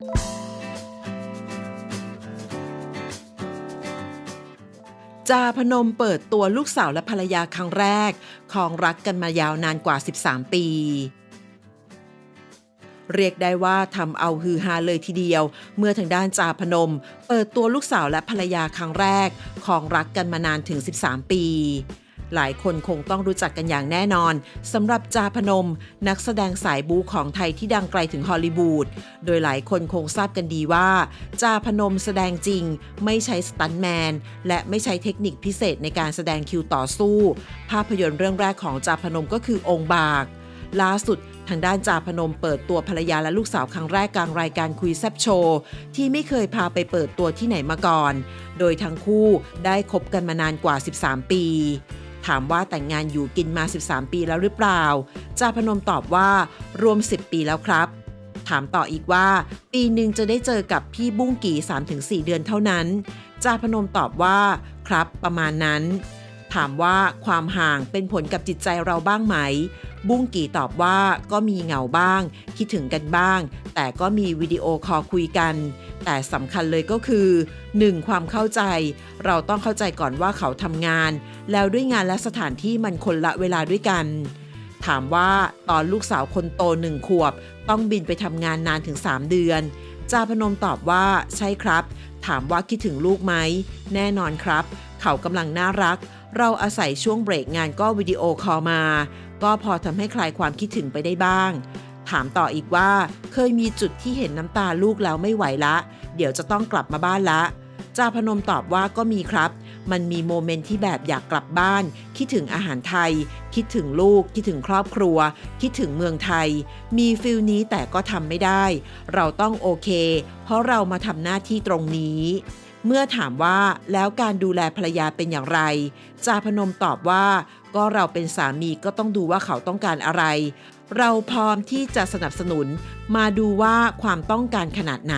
จาพนมเปิดตัวลูกสาวและภรรยาครั้งแรกคองรักกันมายาวนานกว่า 13 ปี เรียกได้ว่าทำเอาฮือฮาเลยทีเดียว เมื่อทางด้านจาพนม เปิดตัวลูกสาวและภรรยาครั้งแรกคองรักกันมานานถึง 13 ปี หลายคนคงต้องรู้จักกันอย่างแน่นอนสำหรับจาพนม นักแสดงสายบูของไทยที่ดังไกลถึงฮอลลีวูดโดยหลายคนคงทราบกันดีว่า จาพนมแสดงจริง ไม่ใช้สตันแมน และไม่ใช้เทคนิคพิเศษในการแสดงคิวต่อสู้ ภาพยนตร์เรื่องแรกของจาพนมก็คือองค์บากล่าสุดทางด้านจาพนมเปิดตัวภรรยาและลูกสาวครั้งแรกกลางรายการคุยแซบโชว์ ที่ไม่เคยพาไปเปิดตัวที่ไหนมาก่อน โดยทั้งคู่ได้คบกันมานานกว่า 13 ปี ถามว่าแต่งงานอยู่กินมา 13 ปีแล้วหรือเปล่า จาพนมตอบว่ารวม 10 ปีแล้วครับ ถามต่ออีกว่า ปีหนึ่งจะได้เจอกับพี่บุ้งกี่ 3-4 เดือนเท่านั้น จาพนมตอบว่า ครับ ประมาณนั้น ถามว่าความห่างเป็นผลกับจิตใจเราบ้างไหม บุ้งกี่ตอบว่าก็มีเหงาบ้าง คิดถึงกันบ้าง แต่ก็มีวิดีโอคอลคุยกัน แต่สำคัญเลยก็คือ 1. ความเข้าใจ เราต้องเข้าใจก่อนว่าเขาทำงาน แล้วด้วยงานและสถานที่มันคนละเวลาด้วยกัน ถามว่าตอนลูกสาวคนโตหนึ่งขวบ ต้องบินไปทำงานนานถึง 3 เดือนจาพนมตอบว่าใช่ครับ ถามว่าคิดถึงลูกไหม แน่นอนครับ เขากำลังน่ารัก เราอาศัยช่วงเบรกงานก็วิดีโอคอลมา ก็พอทำให้คลายความคิดถึงไปได้บ้าง ถามต่ออีกว่า เคยมีจุดที่เห็นน้ำตาลูกแล้วไม่ไหวละ เดี๋ยวจะต้องกลับมาบ้านละจ่าพนมตอบว่าก็มีครับ มันมีโมเมนต์ที่แบบอยากกลับบ้าน คิดถึงอาหารไทย คิดถึงลูก คิดถึงครอบครัว คิดถึงเมืองไทย มีฟิลนี้แต่ก็ทำไม่ได้ เราต้องโอเค เพราะเรามาทำหน้าที่ตรงนี้ เมื่อถามว่าแล้วการดูแลภรรยาเป็นอย่างไรจาพนมตอบว่า ก็เราเป็นสามีก็ต้องดูว่าเขาต้องการอะไร เราพร้อมที่จะสนับสนุนมาดูว่าความต้องการขนาดไหน